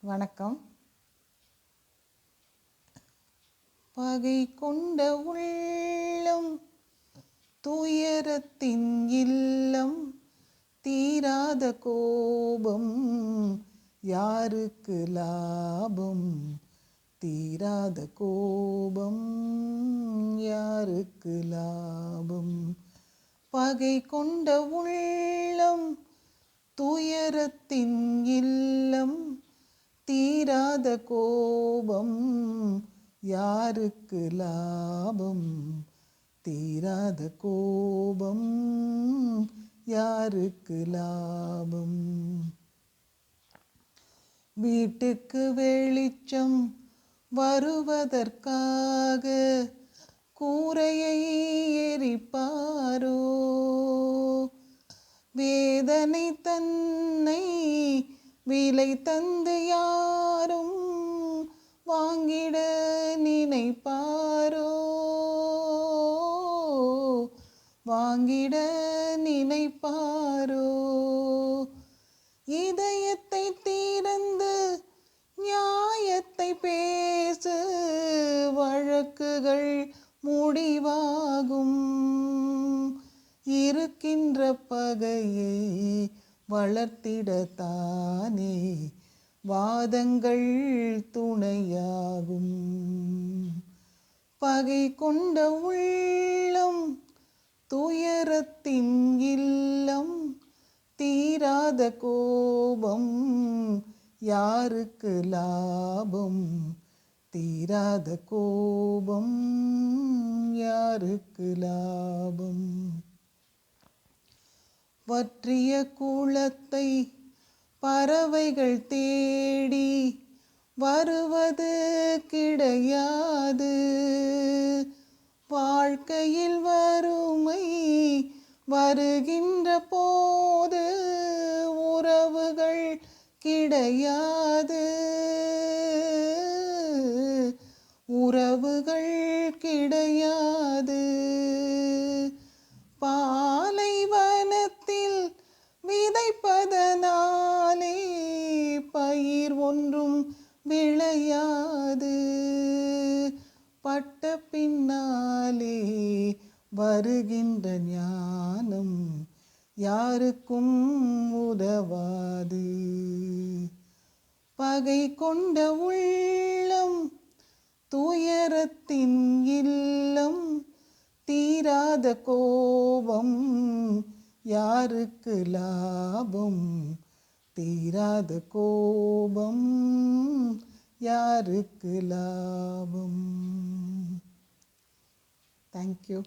வணக்கம். பகை கொண்ட உள்ளம் துயரத்தின் இல்லம் தீராத கோபம் யாருக்கு லாபம்? தீராத கோபம் யாருக்கு லாபம்? பகை கொண்ட உள்ளம் துயரத்தின் இல்லம் தீராத கோபம் யாருக்கு லாபம்? தீராத கோபம் யாருக்கு லாபம்? வீட்டுக்கு வெளிச்சம் வருவதற்காக கூரையை எரிப்பாரோ? வேதனை விலை தந்து யாரும் வாங்கிட நினைப்பாரோ? வாங்கிட நினைப்பாரோ? இதயத்தை தீரந்து நியாயத்தை பேசு வழக்குகள் முடிவாகும். இருக்கின்ற பகையை வளர்த்திடத்தானே. வாதங்கள் துணையாகும். பகை கொண்ட உள்ளம் துயரத்தின் இல்லம் தீராத கோபம் யாருக்கு லாபம்? தீராத கோபம் யாருக்கு லாபம்? வற்றிய கூளத்தை பறவைகள் தேடி வருவது கிடையாது. வாழ்க்கையில் வறுமை வருகின்ற போது உறவுகள் கிடையாது. உறவுகள் கிடையாது. தருகின்ற ஞானம் யாருக்கும் உதவாது. பகை கொண்ட உள்ளம் துயரத்தின் இல்லம் தீராத கோபம் யாருக்கு லாபம்? தீராத கோபம் யாருக்கு லாபம்? தேங்க்யூ